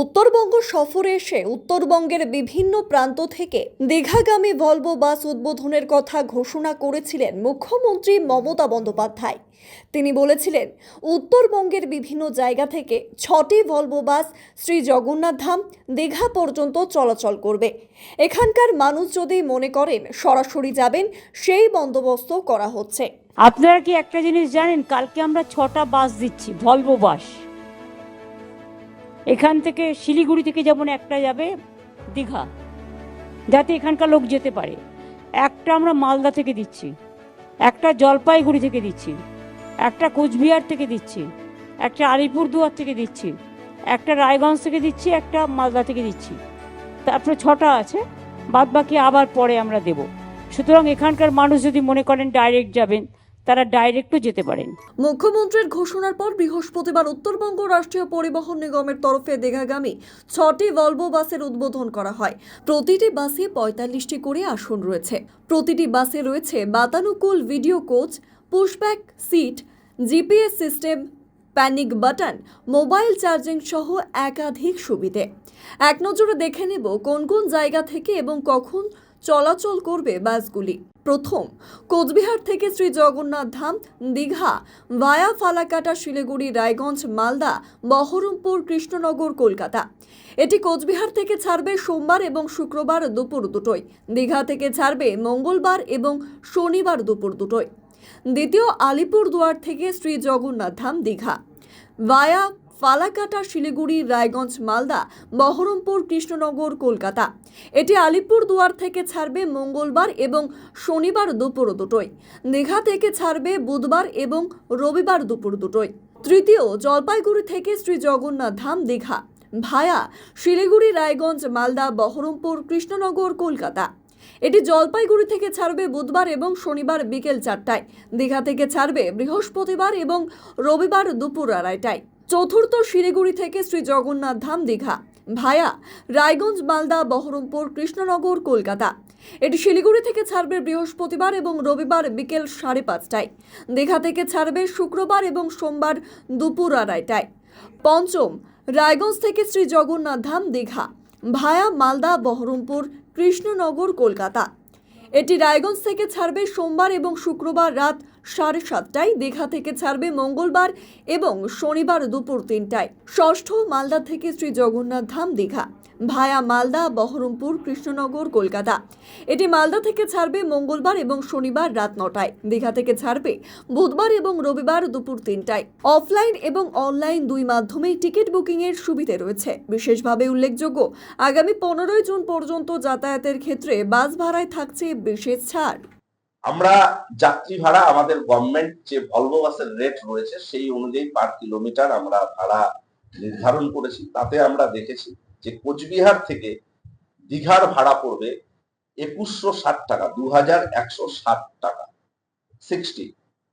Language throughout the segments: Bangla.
উত্তরবঙ্গ সফরে এসে উত্তরবঙ্গের বিভিন্ন প্রান্ত থেকে দীঘাগামী ভলভো বাস উদ্বোধনের কথা ঘোষণা করেছিলেন মুখ্যমন্ত্রী মমতা বন্দ্যোপাধ্যায়। তিনি বলেছিলেন, উত্তরবঙ্গের বিভিন্ন জায়গা থেকে ছটি ভলভো বাস শ্রী জগন্নাথ ধাম দীঘা পর্যন্ত চলাচল করবে। এখানকার মানুষ যদি মনে করেন সরাসরি যাবেন, সেই বন্দোবস্ত করা হচ্ছে। আপনারা কি একটা জিনিস জানেন, কালকে আমরা ছটা বাস দিচ্ছি, ভলভো বাস। এখান থেকে শিলিগুড়ি থেকে যেমন একটা যাবে দীঘা, যাতে এখানকার লোক যেতে পারে। একটা আমরা মালদা থেকে দিচ্ছি, একটা জলপাইগুড়ি থেকে দিচ্ছি, একটা কোচবিহার থেকে দিচ্ছি, একটা আলিপুরদুয়ার থেকে দিচ্ছি, একটা রায়গঞ্জ থেকে দিচ্ছি, একটা মালদা থেকে দিচ্ছি। তারপরে ছটা আছে বাদ বাকি আবার পরে আমরা দেব। সুতরাং এখানকার মানুষ যদি মনে করেন ডাইরেক্ট যাবেন তারা ডাইরেক্টও যেতে পারেন। মুখ্যমন্ত্রীর ঘোষণার পর বৃহস্পতিবার উত্তরবঙ্গ রাষ্ট্রীয় পরিবহন নিগমের তরফে দীঘাগামী ছটি ভলভো বাসের উদ্বোধন করা হয়। প্রতিটি বাসে পঁয়তাল্লিশটি করে আসন রয়েছে। প্রতিটি বাসে রয়েছে বাতানুকূল video coach, pushback seat, GPS system, panic button, mobile charging সহ একাধিক সুবিধে। এক নজরে দেখে নেব কোন কোন জায়গা থেকে এবং কখন চলাচল করবে বাসগুলি। প্রথম, কোচবিহার থেকে শ্রী জগন্নাথ ধাম, দীঘা, ভায়া ফালাকাটা, শিলিগুড়ি, রায়গঞ্জ, মালদা, বহরমপুর, কৃষ্ণনগর, কলকাতা। এটি কোচবিহার থেকে ছাড়বে সোমবার এবং শুক্রবার দুপুর দুটোয়। দীঘা থেকে ছাড়বে মঙ্গলবার এবং শনিবার দুপুর দুটোয়। দ্বিতীয়, আলিপুরদুয়ার থেকে শ্রী জগন্নাথ ধাম, দীঘা। ভায়া ফালাকাটা, শিলিগুড়ি, রায়গঞ্জ, মালদা, বহরমপুর, কৃষ্ণনগর, কলকাতা। এটি আলিপুর দুয়ার থেকে ছাড়বে মঙ্গলবার এবং শনিবার দুপুর দুটোয়। দীঘা থেকে ছাড়বে বুধবার এবং রবিবার দুপুর দুটোয়। তৃতীয়, জলপাইগুড়ি থেকে শ্রী জগন্নাথ ধাম, দীঘা। ভায়া, শিলিগুড়ি, রায়গঞ্জ, মালদা, বহরমপুর, কৃষ্ণনগর, কলকাতা। এটি জলপাইগুড়ি থেকে ছাড়বে বুধবার এবং শনিবার বিকেল চারটায়। দীঘা থেকে ছাড়বে বৃহস্পতিবার এবং রবিবার দুপুর আড়াইটায়। চতুর্থ শিলিগুড়ি থেকে শ্রী জগন্নাথ ধাম দীঘা ভায়া রায়গঞ্জ, মালদা, বহরমপুর, কৃষ্ণনগর, কলকাতা। এটি শিলিগুড়ি থেকে ছাড়বে বৃহস্পতিবার এবং রবিবার বিকেল সাড়ে পাঁচটায়। দীঘা থেকে ছাড়বে শুক্রবার এবং সোমবার দুপুর আড়াইটায়। পঞ্চম, রায়গঞ্জ থেকে শ্রী জগন্নাথ ধাম দীঘা ভায়া, মালদা, বহরমপুর, কৃষ্ণনগর, কলকাতা। এটি রায়গঞ্জ থেকে ছাড়বে সোমবার এবং শুক্রবার রাত সাড়ে সাতটায় দীঘা থেকে ছাড়বে মঙ্গলবার এবং শনিবার দুপুর তিনটায়। ষষ্ঠ মালদা থেকে শ্রী জগন্নাথ ধাম দীঘা, ভায়া মালদা, বহরমপুর, কৃষ্ণনগর, কলকাতা। এটি মালদা থেকে ছাড়বে মঙ্গলবার এবং শনিবার রাত নটায়। দীঘা থেকে ছাড়বে বুধবার এবং রবিবার দুপুর তিনটায়। অফলাইন এবং অনলাইন দুই মাধ্যমেই টিকিট বুকিংয়ের সুবিধে রয়েছে। বিশেষভাবে উল্লেখযোগ্য, আগামী পনেরোই জুন পর্যন্ত যাতায়াতের ক্ষেত্রে বাস ভাড়ায় থাকছে বিশেষ ছাড়। আমরা যাত্রী ভাড়া আমাদের গভর্নমেন্ট যে ভলভো বাসের রেট রয়েছে, সেই অনুযায়ী পার কিলোমিটার আমরা ভাড়া নির্ধারণ করেছি। তাতে আমরা দেখেছি যে কোচবিহার থেকে দীঘার ভাড়া পড়বে একুশশো ষাট টাকা দু হাজার একশো ষাট টাকা sixty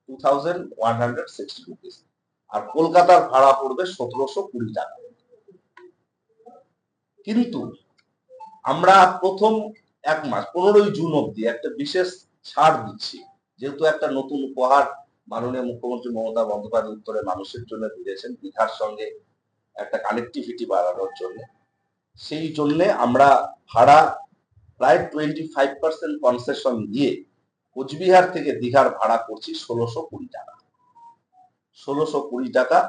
two thousand one hundred sixty rupees আর কলকাতার ভাড়া পড়বে সতেরোশো কুড়ি টাকা। কিন্তু আমরা প্রথম এক মাস, পনেরোই জুন অব্দি একটা বিশেষ ছাড় দিচ্ছি। যেহেতু একটা নতুন উপহার মাননীয় মুখ্যমন্ত্রী মমতা বন্দ্যোপাধ্যায় উত্তরে মানুষের জন্য দিয়েছেন দীঘার সঙ্গে একটা কানেক্টিভিটি বাড়ানোর জন্য। সেই জন্যে আমরা ভাড়া প্রায় টোয়েন্টি ফাইভ পার্সেন্ট কনসেশন দিয়ে কোচবিহার থেকে দীঘার ভাড়া করছি ষোলোশো কুড়ি টাকা। ষোলোশো কুড়ি টাকা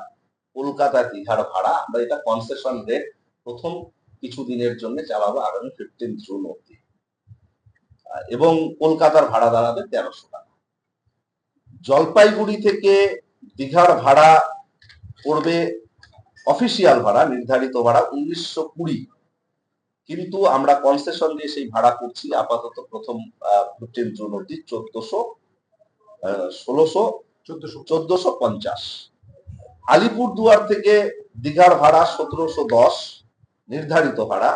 কলকাতা দীঘার ভাড়া। আমরা এটা কনসেশন রেট প্রথম কিছু দিনের জন্য চালাবো আগামী ফিফটিন জুন অব্দি এবং কলকাতার ভাড়া দাঁড়াবে তেরোশো টাকা। জলপাইগুড়ি থেকে দীঘার ভাড়া পড়বে অফিসিয়াল ভাড়া নির্ধারিত ভাড়া উনিশশো কুড়ি। কিন্তু আমরা কনসেশন দিয়ে সেই ভাড়া করছি আপাতত প্রথম ফিফটিন জুন অব্দি চোদ্দশো ষোলোশো চোদ্দশো। চোদ্দশো পঞ্চাশ। আলিপুর দুয়ার থেকে দীঘার ভাড়া সতেরোশো দশ নির্ধারিত ভাড়া।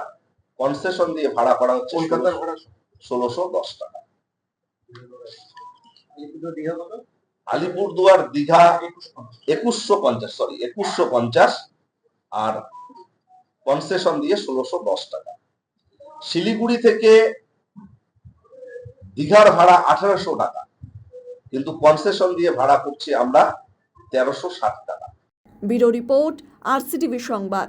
কনসেশন দিয়ে ভাড়া করা হচ্ছে কলকাতার ভাড়া ষোলোশো দশ টাকা। আলিপুর দুয়ার দীঘা একুশশো পঞ্চাশ সরি একুশশো পঞ্চাশ আর কনসেশন দিয়ে ষোলোশো দশ টাকা। শিলিগুড়ি থেকে দীঘার ভাড়া আঠারোশো টাকা কিন্তু কনসেশন দিয়ে ভাড়া করছি আমরা তেরোশো ষাট টাকা। ব্যুরো রিপোর্ট আরসিটিভি সংবাদ।